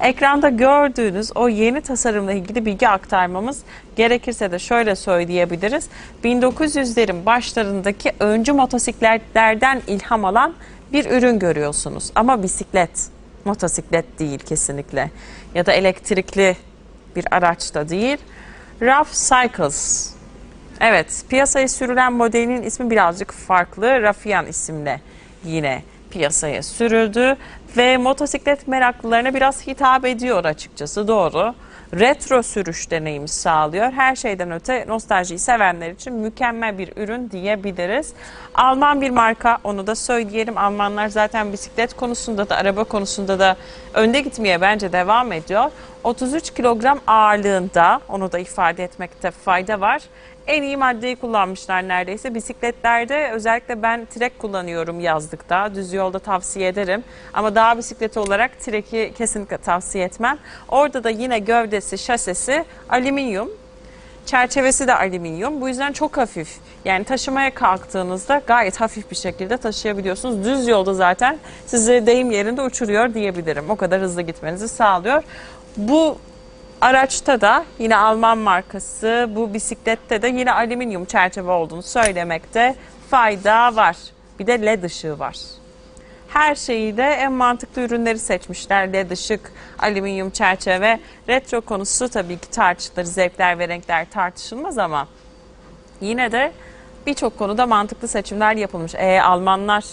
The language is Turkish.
Ekranda gördüğünüz o yeni tasarımla ilgili bilgi aktarmamız gerekirse de şöyle söyleyebiliriz. 1900'lerin başlarındaki öncü motosikletlerden ilham alan bir ürün görüyorsunuz. Ama bisiklet, motosiklet değil kesinlikle. Ya da elektrikli bir araç da değil. Rough Cycles. Evet, piyasaya sürülen modelin ismi birazcık farklı. Rafian isimle yine piyasaya sürüldü ve motosiklet meraklılarına biraz hitap ediyor açıkçası doğru. Retro sürüş deneyimi sağlıyor. Her şeyden öte nostaljiyi sevenler için mükemmel bir ürün diyebiliriz. Alman bir marka onu da söyleyelim. Almanlar zaten bisiklet konusunda da araba konusunda da önde gitmeye bence devam ediyor. 33 kilogram ağırlığında onu da ifade etmekte fayda var. En iyi maddeyi kullanmışlar neredeyse. Bisikletlerde özellikle ben trek kullanıyorum yazlıkta. Düz yolda tavsiye ederim. Ama dağ bisikleti olarak treki kesinlikle tavsiye etmem. Orada da yine gövdesi, şasesi alüminyum. Çerçevesi de alüminyum. Bu yüzden çok hafif. Yani taşımaya kalktığınızda gayet hafif bir şekilde taşıyabiliyorsunuz. Düz yolda zaten sizi deyim yerinde uçuruyor diyebilirim. O kadar hızlı gitmenizi sağlıyor. Bu Araçta da yine Alman markası bu bisiklette de yine alüminyum çerçeve olduğunu söylemekte fayda var. Bir de led ışığı var. Her şeyi de en mantıklı ürünleri seçmişler. LED ışık, alüminyum çerçeve. Retro konusu tabii ki tartışılır. Zevkler ve renkler tartışılmaz ama yine de birçok konuda mantıklı seçimler yapılmış. E, Almanlar